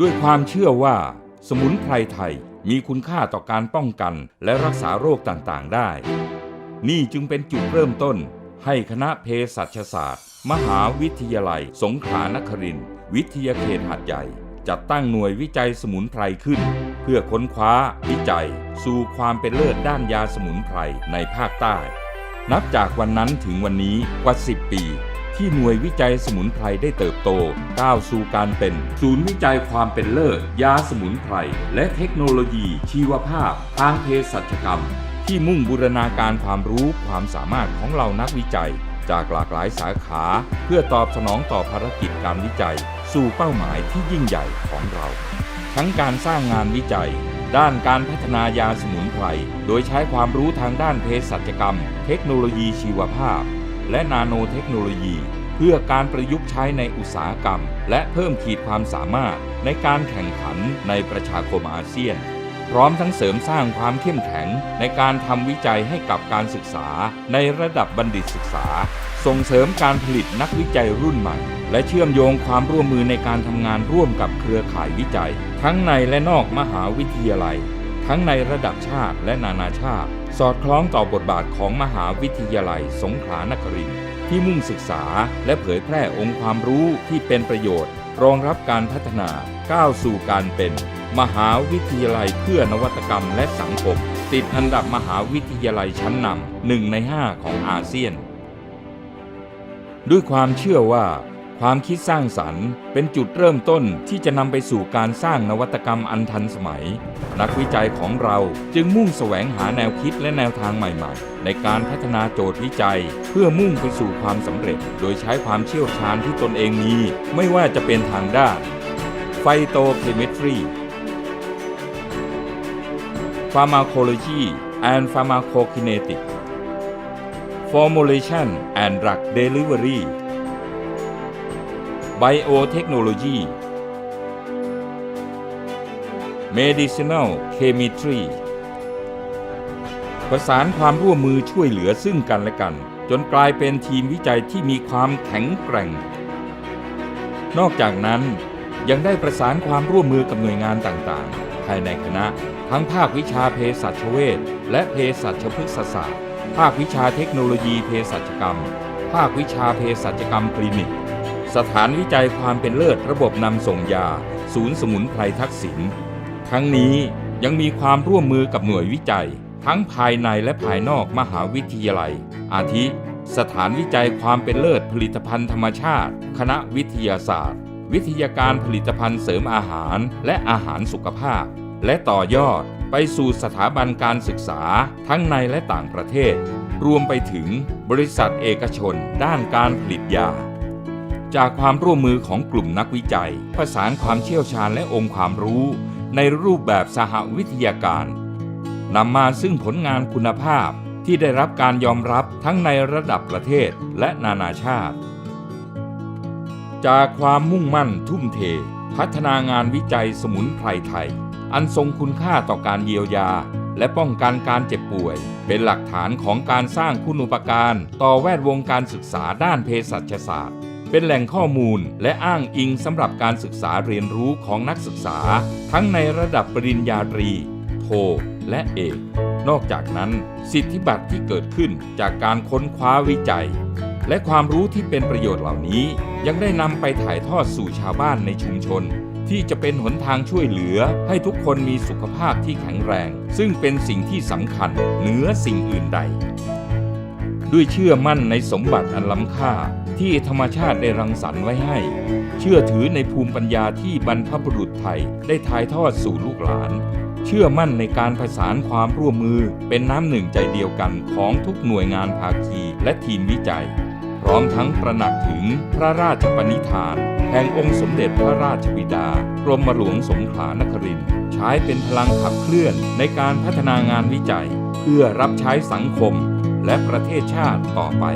ด้วยความเชื่อว่า สมุนไพรไทยมีคุณค่าต่อการป้องกันและรักษาโรคต่างๆได้ นี่จึงเป็นจุดเริ่มต้น ให้คณะเภสัชศาสตร์ มหาวิทยาลัย สงขลานครินทร์วิทยาเขตหัดใหญ่ จัดตั้งหน่วยวิจัยสมุนไพรขึ้น เพื่อค้นคว้า วิจัย สู่ความเป็นเลิศด้านยาสมุนไพรในภาคใต้ นับจากวันนั้นถึงวันนี้กว่า 10 ปี ที่หน่วยวิจัยสมุนไพรได้เติบโต ก้าวสู่การเป็น ศูนย์วิจัยความเป็นเลิศยาสมุนไพร และเทคโนโลยีชีวภาพ ทางเภสัชกรรม ที่มุ่งบูรณาการความรู้ความสามารถของเรานักวิจัย จากหลากหลายสาขา เพื่อตอบสนองต่อภารกิจการวิจัย สู่เป้าหมายที่ยิ่งใหญ่ของเรา ทั้งการสร้างงานวิจัยด้านการพัฒนายาสมุนไพร โดยใช้ความรู้ทางด้านเภสัชกรรม เทคโนโลยีชีวภาพ และนาโนเทคโนโลยี เพื่อการประยุกต์ใช้ในอุตสาหกรรม และเพิ่มขีดความสามารถในการแข่งขันในประชาคมอาเซียน พร้อมทั้งเสริมสร้างความเข้มแข็งในการทำวิจัยให้กับการศึกษา ในระดับบัณฑิตศึกษา ส่งเสริมการผลิตนักวิจัยรุ่นใหม่ และเชื่อมโยงความร่วมมือในการทำงานร่วมกับเครือข่ายวิจัย ทั้งในและนอกมหาวิทยาลัย ทั้งในระดับชาติและนานาชาติ สอดคล้องต่อบทบาทของมหาวิทยาลัยสงขลานครินทร์ที่มุ่งศึกษาและเผยแพร่องค์ความรู้ที่เป็นประโยชน์ รองรับการพัฒนาก้าวสู่การเป็น มหาวิทยาลัยเพื่อนวัตกรรมและสังคม ติดอันดับมหาวิทยาลัยชั้นนำหนึ่งใน5ของอาเซียน ด้วยความเชื่อว่า ความคิดสร้างสรรค์เป็นจุดเริ่มต้นที่จะนำไปสู่การสร้างนวัตกรรมอันทันสมัย นักวิจัยของเราจึงมุ่งแสวงหาแนวคิดและแนวทางใหม่ๆ ในการพัฒนาโจทย์วิจัย เพื่อมุ่งไปสู่ความสำเร็จ โดยใช้ความเชี่ยวชาญที่ตนเองมี ไม่ว่าจะเป็นทางด้านไฟโตเคมิสตรี Pharmacology and Pharmacokinetics Formulation and Drug Delivery Biotechnology Medicinal Chemistry ประสานความร่วมมือช่วยเหลือซึ่งกันและกัน จนกลายเป็นทีมวิจัยที่มีความแข็งแกร่ง นอกจากนั้นยังได้ประสานความร่วมมือกับหน่วยงานต่างๆ ภายในคณะ ทั้งภาควิชาเภสัชเวชและเภสัชพฤกษศาสตร์ ภาควิชาเทคโนโลยีเภสัชกรรม ภาควิชาเภสัชกรรมคลินิก สถานวิจัยความเป็นเลิศระบบนำส่งยา ศูนย์สมุนไพรทักษิณทั้งนี้ยังมีความร่วมมือกับหน่วยวิจัย ทั้งภายในและภายนอกมหาวิทยาลัย อาทิ สถานวิจัยความเป็นเลิศผลิตภัณฑ์ธรรมชาติ คณะวิทยาศาสตร์ วิทยาการผลิตภัณฑ์เสริมอาหารและอาหารสุขภาพ และต่อยอดไปสู่สถาบันการศึกษาทั้งในและต่างประเทศ รวมไปถึงบริษัทเอกชนด้านการผลิตยา จากความร่วมมือของกลุ่มนักวิจัย ประสานความเชี่ยวชาญและองค์ความรู้ ในรูปแบบสหวิทยาการนำมาซึ่งผลงานคุณภาพที่ได้รับการยอมรับทั้งในระดับประเทศและนานาชาติ จากความมุ่งมั่นทุ่มเท พัฒนางานวิจัยสมุนไพรไทย อันทรงคุณค่าต่อการเยียวยา และป้องกันการเจ็บป่วย เป็นหลักฐานของการสร้างคุณูปการต่อแวดวงการศึกษาด้านเภสัชศาสตร์ เป็นแหล่งข้อมูลและอ้างอิงสำหรับการศึกษาเรียนรู้ของนักศึกษา ทั้งในระดับปริญญาตรี โท และเอก นอกจากนั้น สิทธิบัตรที่เกิดขึ้นจากการค้นคว้าวิจัย และความรู้ที่เป็นประโยชน์เหล่านี้ ยังได้นำไปถ่ายทอดสู่ชาวบ้านในชุมชน ที่จะเป็นหนทางช่วยเหลือ ให้ทุกคนมีสุขภาพที่แข็งแรง ซึ่งเป็นสิ่งที่สำคัญเหนือสิ่งอื่นใด ด้วยเชื่อมั่นในสมบัติอันล้ำค่า ที่ธรรมชาติได้รังสรรค์ไว้ให้ เชื่อถือในภูมิปัญญาที่บรรพบุรุษไทยได้ถ่ายทอดสู่ลูกหลาน เชื่อมั่นในการประสานความร่วมมือเป็นน้ำหนึ่งใจเดียวกันของทุกหน่วยงานภาคีและทีมวิจัย พร้อมทั้งตระหนักถึงพระราชปณิธาน แห่งองค์สมเด็จพระราชบิดา กรมหลวงสงขลานครินทร์ใช้เป็นพลังขับเคลื่อนในการพัฒนางานวิจัย เพื่อรับใช้สังคมและประเทศชาติต่อไป